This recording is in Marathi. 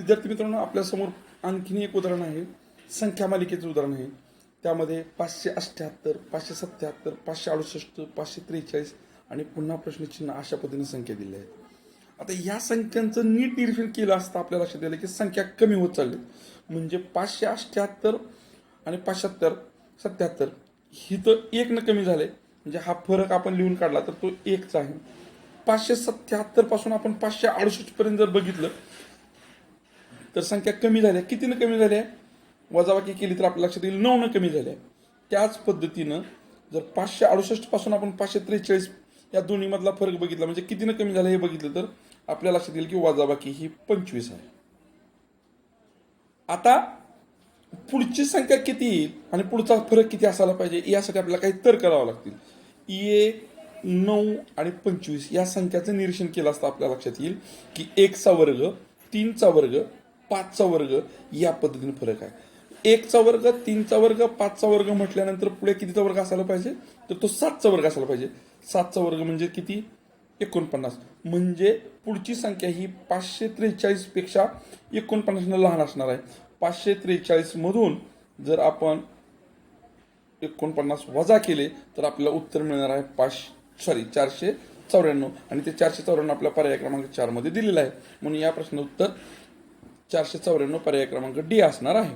विद्यार्थी मित्रांनो आपल्यासमोर आणखीन एक उदाहरण आहे. संख्या मालिकेचं उदाहरण आहे. त्यामध्ये पाचशे अठ्ठ्याहत्तर पाचशे सत्याहत्तर पाचशे अडुसष्ट पाचशे त्रेचाळीस आणि पुन्हा प्रश्नचिन्ह अशा पद्धतीने संख्या दिल्या आहेत. आता या संख्यांचं नीट निरीक्षण केलं असतं आपल्या लक्षात आलं की संख्या कमी होत चालली म्हणजे पाचशे अठ्ठ्याहत्तर आणि पाचशत्तर सत्याहत्तर ही तर एकनं कमी झाले. म्हणजे हा फरक आपण लिहून काढला तर तो एकचा आहे. पाचशे सत्याहत्तरपासून आपण पाचशे अडुसष्ट पर्यंत जर बघितलं तर संख्या कमी झाल्या कितीनं कमी झाल्या वजाबाकी केली तर आपल्या लक्षात येईल नऊनं कमी झाल्या त्याच पद्धतीनं जर पाचशे अडुसष्टपासून आपण पाचशे त्रेचाळीस या दोन्हीमधला फरक बघितला म्हणजे कितीनं कमी झालं हे बघितलं तर आपल्या लक्षात येईल की वजाबाकी ही पंचवीस आहे. आता पुढची संख्या किती येईल आणि पुढचा फरक किती असायला पाहिजे यासाठी आपल्याला काही तर करावं लागतील. ए नऊ आणि पंचवीस या संख्याचं निरीक्षण केलं असतं आपल्या लक्षात येईल की एकचा वर्ग तीनचा वर्ग पाचचा वर्ग या पद्धतीने फरक आहे. एकचा वर्ग तीनचा वर्ग पाचचा वर्ग म्हटल्यानंतर पुढे कितीचा वर्ग असायला पाहिजे? तर तो सातचा वर्ग असायला पाहिजे. सातचा वर्ग म्हणजे किती? एकोणपन्नास. म्हणजे पुढची संख्या ही पाचशे त्रेचाळीसपेक्षा एकोणपन्नासनं लहान असणार आहे. पाचशे त्रेचाळीस मधून जर आपण एकोणपन्नास वजा केले तर आपल्याला उत्तर मिळणार आहे पाच सॉरी चारशे चौऱ्याण्णव. आणि ते चारशे चौऱ्याण्णव आपल्या पर्याय क्रमांक चारमध्ये दिलेलं आहे. म्हणून या प्रश्नाचं उत्तर चारशे चौऱ्याण्णव पर्याय क्रमांक डी असणार आहे.